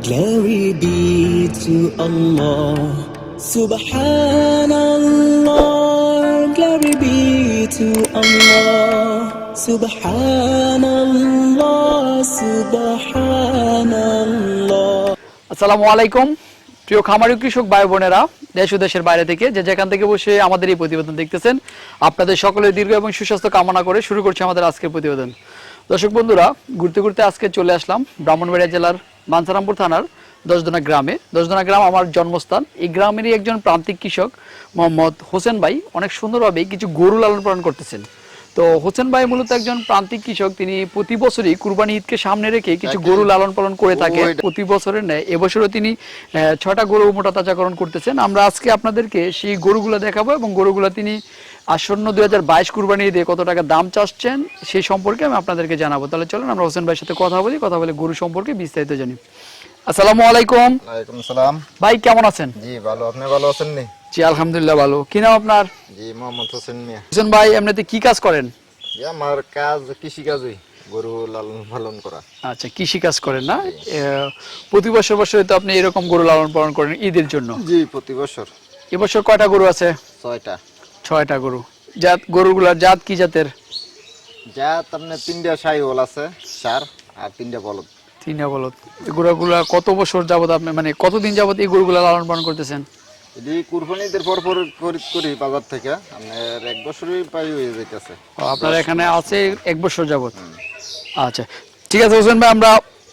glory be to Allah. Subhanallah, glory be to Allah. Subhanallah, Subhanallah. আসসালামু আলাইকুম প্রিয় খামারি কৃষক ভাই বোনেরা দেশ ও দেশের বাইরে থেকে যে যেখান থেকে বসে আমাদের এই প্রতিবেদন দেখতেছেন আপনাদের সকলের দীর্ঘ এবং সুস্বাস্থ্য কামনা করে শুরু করছি আমাদের আজকের প্রতিবেদন দর্শক বন্ধুরা ঘুরতে ঘুরতে আজকে চলে আসলাম ব্রাহ্মণবাড়িয়া জেলার বাঞ্ছারামপুর থানার দশদনা গ্রামে। দশদনা গ্রাম আমার জন্মস্থান। এই গ্রামেরই একজন প্রান্তিক কৃষক মোহাম্মদ হোসেন ভাই। অনেক সুন্দরভাবে কিছু গরু লালন পালন করতেছেন। তো হোসেন ভাই মূলত একজন প্রান্তিক কৃষক। তিনি প্রতি বছরই কুরবানি ঈদকে সামনে রেখে কিছু গরু লালন পালন করে থাকে প্রতি বছরের ন্যায়। এবছরও তিনি আহ, ছটা গরু মোটা তাজাকরণ করতেছেন। আমরা আজকে আপনাদেরকে সেই গরুগুলো দেখাবো এবং গরুগুলো তিনি আসন্ন দুই হাজার বাইশ কুরবানি ঈদে কত টাকা দাম চাচ্ছেন সেই সম্পর্কে আমি আপনাদেরকে জানাব। তাহলে চলুন আমরা হোসেন ভাইয়ের সাথে কথা বলি কথা বলে গরু সম্পর্কে বিস্তারিত জানি। আসসালামু আলাইকুম। ওয়ালাইকুম সালাম। ভাই কেমন আছেন? জি ভালো। আপনি ভালো আছেন নি? জি আলহামদুলিল্লাহ ভালো। কি নাম আপনার? জি মোহাম্মদ হোসেন মিয়া। হোসেন ভাই এমনিতে কি কাজ করেন? জি আমার কাজ কৃষি কাজই গরু লালন পালন করা। আচ্ছা কৃষি কাজ করেন না? প্রতি বছর বছর তো আপনি এরকম গরু লালন পালন করেন ঈদের জন্য? জি প্রতি বছর। এবছর কয়টা গরু আছে? ছয়টা। ছয়টা গরু। জাত গরুগুলার জাত কি জাতের? যা আপনার তিনটা সাইওয়াল আছে সার আর তিনটা বলদ। তিনটা বলত এই গরুগুলা কত বছর যাবত আপনি মানে কতদিন যাবত এই গরুগুলা লালন পালন করতেছেন? যদি কুরবানিদের পর পর খরিদ করি বাজার থেকে। আপনার এক বছরই প্রায় হয়ে যাইতেছে। ও, আপনার এখানে আছে এক বছর যাবত আচ্ছা ঠিক আছে হোসেন ভাই আমরা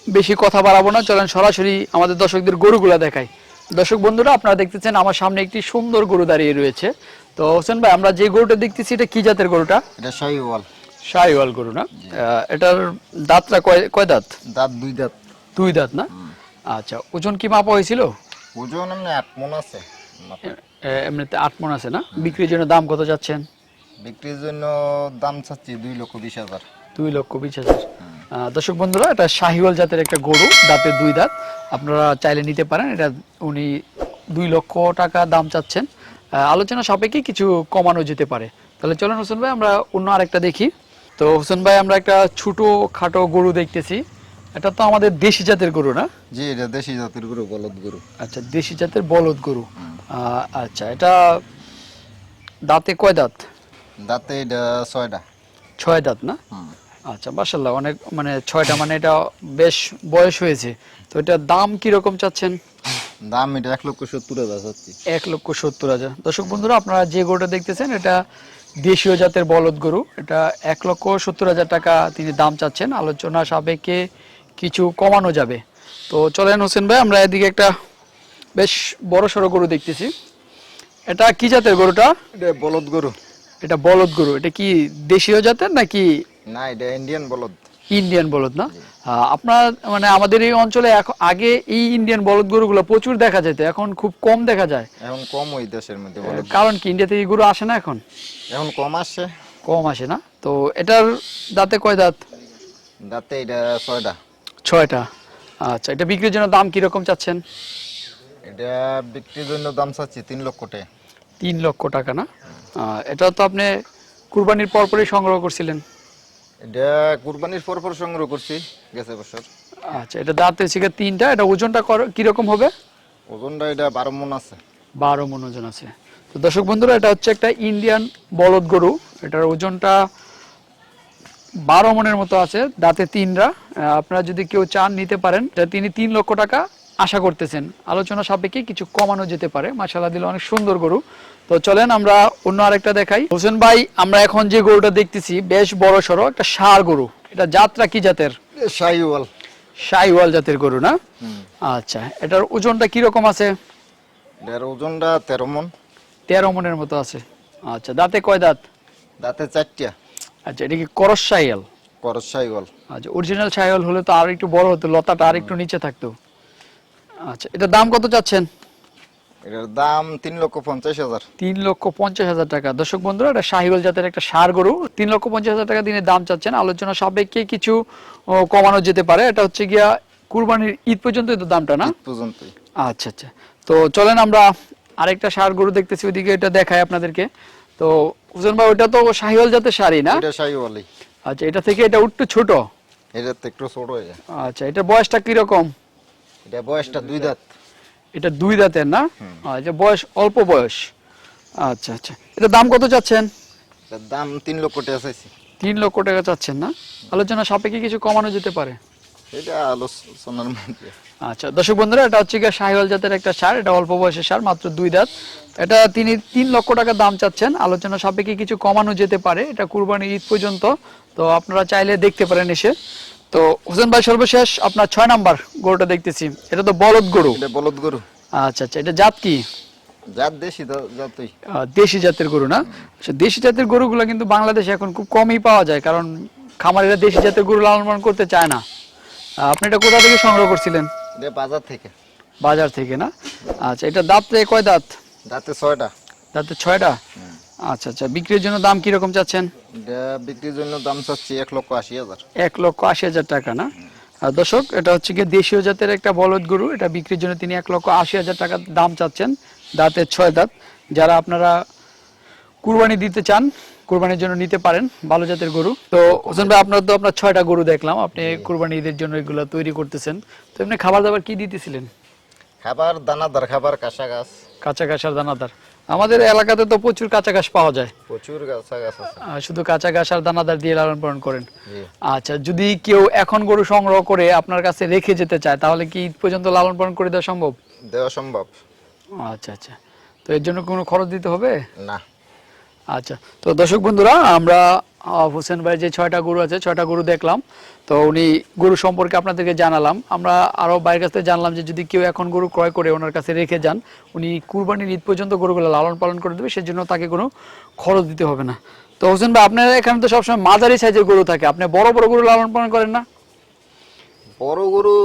বেশি কথা বাড়াবো না। চলেন সরাসরি আমাদের দর্শকদের গরুগুলা দেখাই। দর্শক বন্ধুরা আপনারা দেখতেছেন আমার সামনে একটি সুন্দর গরু দাঁড়িয়ে রয়েছে। তো হোসেন ভাই আমরা যে গরুটা দেখতেছি এটা কি জাতের গরুটা? এটা সাইওয়াল শাহিওয়াল গরু না? এটার দাঁতটা কয় কয় দাঁত? দাঁত দুই দাঁত। দুই দাঁত না? আচ্ছা ওজন কি মাপা হয়েছিল? ওজন এমনি আট মন আছে। এমনিতে আট মন আছে না? বিক্রির জন্য দাম কত যাচ্ছেন? বিক্রির জন্য দাম চাচ্ছি দুই লক্ষ বিশ হাজার। দুই লক্ষ বিশ হাজার। দর্শক বন্ধুরা এটা শাহিওয়াল জাতের একটা গরু দাঁতের দুই দাঁত। আপনারা চাইলে নিতে পারেন এটা উনি দুই লক্ষ টাকা দাম চাচ্ছেন। আলোচনা সাপেক্ষে কিছু কমানো যেতে পারে। তাহলে চলুন হোসেন ভাই আমরা অন্য আরেকটা দেখি। তো হোসেন ভাই আমরা একটা ছোট খাটো গরু দেখতেছি। এটা তো আমাদের দেশি জাতের গরু না? জি এটা দেশি জাতের গরু বলদ গরু। আচ্ছা দেশি জাতের বলদ গরু। আচ্ছা এটা দাঁতে কয় দাঁত? দাঁতে এটা ছয়টা। ছয় দাঁত না? আচ্ছা মার্শাল্লাহ অনেক মানে ছয়টা মানে এটা বেশ বয়স হয়েছে। তো এটার দাম কি রকম চাচ্ছেন? দাম এটা এক লক্ষ সত্তর হাজার চাচ্ছি এক লক্ষ সত্তর হাজার। দর্শক বন্ধুরা আপনারা যে গরুটা দেখতেছেন এটা দেশীয় জাতের বলদ গরু। এটা এক লক্ষ সত্তর হাজার টাকা তিনি দাম চাচ্ছেন। আলোচনা সাপেক্ষে কিছু কমানো যাবে। তো চলেন হোসেন ভাই আমরা এদিকে একটা বেশ বড় সড়ো গরু দেখতেছি। এটা কি জাতের গরুটা? এটা বলদ গরু। এটা বলদ গরু। এটা কি দেশীয় জাতের নাকি না এটা ইন্ডিয়ান বলদ। ইন্ডিয়ান বলদ না? আপনার মানে আমাদের এই অঞ্চলে আগে এই ইন্ডিয়ান বলদ গরুগুলো প্রচুর দেখা যেত এখন খুব কম দেখা যায়। এখন কম ওই দেশের মধ্যে কারণ কি ইন্ডিয়া থেকে এই গরু আসে না এখন? এখন কম আসছে কম আসে না? তো এটার দাঁতে কয় দাঁত? দাঁতে এটা ছয়টা। ছয়টা। আচ্ছা এটা বিক্রির জন্য দাম কি রকম চাচ্ছেন? এটা বিক্রির জন্য দাম চাচ্ছি তিন লক্ষ টাকা। তিন লক্ষ টাকা না? এটা তো আপনি কুরবানির পরপরই সংগ্রহ করছিলেন। এটা কুরবানির পর পর সংগ্রহ করছি গেছে বছর। আচ্ছা এটা দাঁতে তিনটা এটা ওজনটা কীরকম হবে? ওজনটা এটা বারো মন আছে। বারো মন ওজন আছে। তো দর্শক বন্ধুরা এটা হচ্ছে একটা ইন্ডিয়ান বলদ গরু। এটার ওজনটা বারো মনের মতো আছে দাঁতে তিনরা আপনারা যদি কেউ চান নিতে পারেন তিনি তিন লক্ষ টাকা আশা করতেছেন। আলোচনা সাপেক্ষে কিছু কমানো যেতে পারে। মাসাল্লাহ দিলে অনেক সুন্দর গরু। তো চলেন আমরা অন্য আরেকটা দেখাই। হোসেন ভাই আমরা এখন যে গরুটা দেখতেছি বেশ বড় সড়ো একটা সার গরু। এটা জাতটা কি জাতের? শাহিওয়াল। শাইওয়াল জাতের গরু না? আচ্ছা এটার ওজনটা কীরকম আছে? এটার ওজনটা তেরো মন। তেরো মনের মতো আছে। আচ্ছা দাঁতে কয় দাঁত? দাঁতে চারটা। আচ্ছা এটা কি করস সাইয়াল করস সাইগল আচ্ছা অরিজিনাল সাইয়াল হলে তো আর একটু বড় হতো লতাটা আর একটু নিচে থাকতো। আচ্ছা এটার দাম কত চাচ্ছেন? এটার দাম তিন লক্ষ পঞ্চাশ হাজার। তিন লক্ষ পঞ্চাশ হাজার টাকা। দর্শক বন্ধুরা এটা শাহিওয়াল জাতের একটা সার গরু। তিন লক্ষ পঞ্চাশ হাজার টাকা দিনে দাম চাচ্ছেন। আলোচনা সাপেক্ষে কিছু কমানো যেতে পারে। এটা হচ্ছে গিয়া কুরবানির ঈদ পর্যন্ত তো দামটা না? ঈদ পর্যন্তই। আচ্ছা আচ্ছা। তো চলেন আমরা আরেকটা সার গরু দেখতেছি ওইদিকে এটা দেখায় আপনাদেরকে। তো হুসেন ভাই ওটা তো শাহিওয়াল জাতের সারই না? এটা সাইগলই আচ্ছা এটা থেকে এটা একটু ছোট? এটা একটু ছোট হয়ে যায়। আচ্ছা এটা বয়সটা কীরকম? এটা বয়সটা দুই দাঁত। এটা দুই দাঁতের না? আচ্ছা বয়স অল্প বয়স। আচ্ছা আচ্ছা। এটা দাম কত চাচ্ছেন? দাম তিন লক্ষ টাকা চাইছি। তিন লক্ষ টাকা চাচ্ছেন না? আলোচনা সাপেক্ষে কিছু কমানো যেতে পারে। এটা আলোচনার মধ্যে। আচ্ছা দর্শক বন্ধুরা এটা হচ্ছে গিয়ে শাহিওয়াল জাতের একটা সার। এটা অল্প বয়সের সার মাত্র দুই দাঁত। এটা তিনি তিন লক্ষ টাকা দাম চাচ্ছেন। আলোচনা সাপেক্ষে কিছু কমানো যেতে পারে। এটা কুরবানি ঈদ পর্যন্ত। তো আপনারা চাইলে দেখতে পারেন এসে। তো হোসেন ভাই সর্বশেষ আপনার ছয় নাম্বার গরুটা দেখতেছি। এটা তো বলদ গরু। এটা বলদ গরু। আচ্ছা আচ্ছা এটা জাত কি? যার দেশি দা- জাতই। দেশি জাতের গরু না? আচ্ছা দেশি জাতের গরুগুলো কিন্তু বাংলাদেশে এখন খুব কমই পাওয়া যায় কারণ খামারিরা দেশি জাতের গরু লালন পালন করতে চায় না। আপনি এটা কোথা থেকে সংগ্রহ করছিলেন? এটা বাজার থেকে। বাজার থেকে না? আচ্ছা এটা দাঁত কয় দাঁত? দাঁতে ছয়টা। দাঁতে ছয়টা? আচ্ছা আচ্ছা। বিক্রির জন্য দাম কীরকম চাচ্ছেন? বিক্রির জন্য দাম চাচ্ছি এক লক্ষ আশি হাজার। এক লক্ষ আশি হাজার টাকা না? আর দর্শক এটা হচ্ছে গিয়ে দেশীয় জাতের একটা বলদ গরু। এটা বিক্রির জন্য তিনি এক লক্ষ আশি হাজার টাকা দাম চাচ্ছেন দাঁতের ছয় দাঁত। যারা আপনারা কুরবানি দিতে চান কুরবানির জন্য নিতে পারেন ভালো জাতের গরু। তো হোসেন ভাই আপনার তো আপনার ছয়টা গরু দেখলাম। আপনি কুরবানি ঈদের জন্য এগুলো তৈরি করতেছেন। তো এমনি খাবার দাবার কি দিতেছিলেন? খাবার দানাদার খাবার কাঁচা গাছ। কাঁচা আর দানাদার। আমাদের এলাকাতে তো প্রচুর কাঁচা ঘাস পাওয়া যায়। প্রচুর কাঁচা গাছ আছে। শুধু কাঁচা ঘাস আর দানাদার দিয়ে লালন পালন করেন। আচ্ছা যদি কেউ এখন গরু সংগ্রহ করে আপনার কাছে রেখে যেতে চায় তাহলে কি ঈদ পর্যন্ত লালন পালন করে দেওয়া সম্ভব? দেওয়া সম্ভব। আচ্ছা আচ্ছা। তো এর জন্য কোনো খরচ দিতে হবে? না। আচ্ছা তো দর্শক বন্ধুরা আমরা হোসেন ভাই যে ছয়টা গরু আছে ছয়টা গরু দেখলাম। তো উনি গরু সম্পর্কে আপনাদেরকে জানালাম। আমরা আরও বাইরের কাছ থেকে জানলাম যে যদি কেউ এখন গরু ক্রয় করে ওনার কাছে রেখে যান উনি কুরবানির ঈদ পর্যন্ত গরুগুলো লালন পালন করে দেবে সেজন্য তাকে কোনো খরচ দিতে হবে না। তো হোসেন ভাই আপনার এখানে তো সবসময় মাঝারি সাইজের গরু থাকে আপনি বড় বড় গরু লালন পালন করেন না? বড় গরু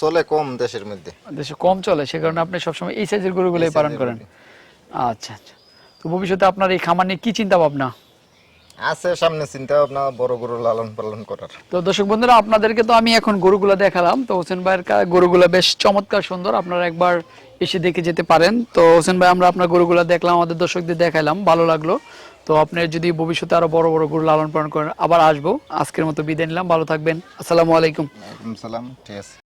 চলে কম দেশের মধ্যে। দেশে কম চলে সে কারণে আপনি সবসময় এই সাইজের গরুগুলোই পালন করেন। আচ্ছা আচ্ছা। তো ভবিষ্যতে আপনার এই খামার নিয়ে কি চিন্তা ভাবনা আছে সামনে চিন্তা ভাবনা বড় গরু লালন পালন করার। তো দর্শক বন্ধুরা আপনাদেরকে তো আমি এখন গরুগুলো দেখালাম। তো হোসেন ভাইয়ের কা- গরুগুলো বেশ চমৎকার সুন্দর। আপনারা একবার এসে দেখে যেতে পারেন। তো হোসেন ভাই আমরা আপনার গরুগুলো দেখলাম আমাদের দর্শকদের দেখাইলাম। ভালো লাগল। তো আপনি যদি ভবিষ্যতে আরও বড় বড় গরু লালন পালন করেন আবার আসব। আজকের মতো বিদায় নিলাম। ভালো থাকবেন। আসসালামু আলাইকুম। সালাম। ঠিক আছে।